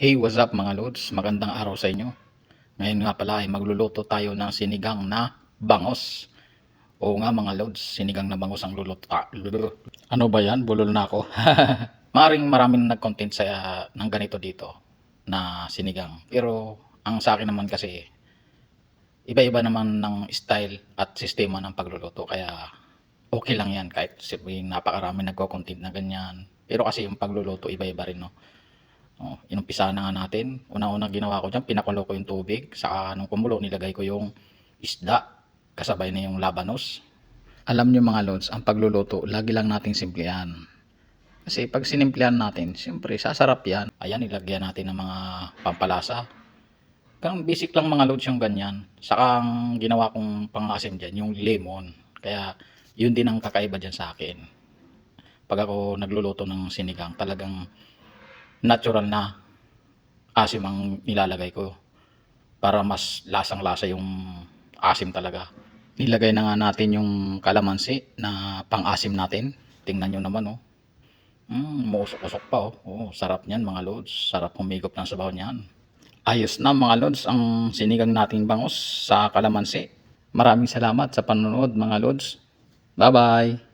Hey, what's up mga lods? Magandang araw sa inyo. Ngayon nga pala ay magluluto tayo ng sinigang na bangos. Oo nga mga lods, sinigang na bangos ang luluto. Ah, ano ba yan? Bulol na ako. Maring maraming nag-content sa ng ganito dito na sinigang. Pero ang sa akin naman kasi iba-iba naman ng style at sistema ng pagluluto. Kaya okay lang yan kahit sabihin napakarami nagko-content na ganyan. Pero kasi yung pagluluto iba-iba rin no. Oh, inumpisa na nga natin. Una-una ginawa ko dyan, pinakulo ko yung tubig. Saka nung kumulo, nilagay ko yung isda. Kasabay na yung labanos. Alam nyo mga lods, ang pagluluto, lagi lang nating simplihan. Kasi pag sinimplihan natin, siyempre sasarap yan. Ayan, ilagyan natin ng mga pampalasa. Kang basic lang mga loads yung ganyan. Saka ang ginawa kong pangasim dyan, yung lemon. Kaya yun din ang kakaiba dyan sa akin. Pag ako nagluluto ng sinigang, talagang natural na asim ang nilalagay ko. Para mas lasang-lasa yung asim talaga. Nilagay na nga natin yung kalamansi na pang-asim natin. Tingnan nyo naman oh. Mm, muusok-usok pa oh. oh. Sarap niyan mga lods. Sarap humigop ng sabaw niyan. Ayos na mga lods ang sinigang nating bangos sa kalamansi. Maraming salamat sa panonood mga lods. Bye-bye!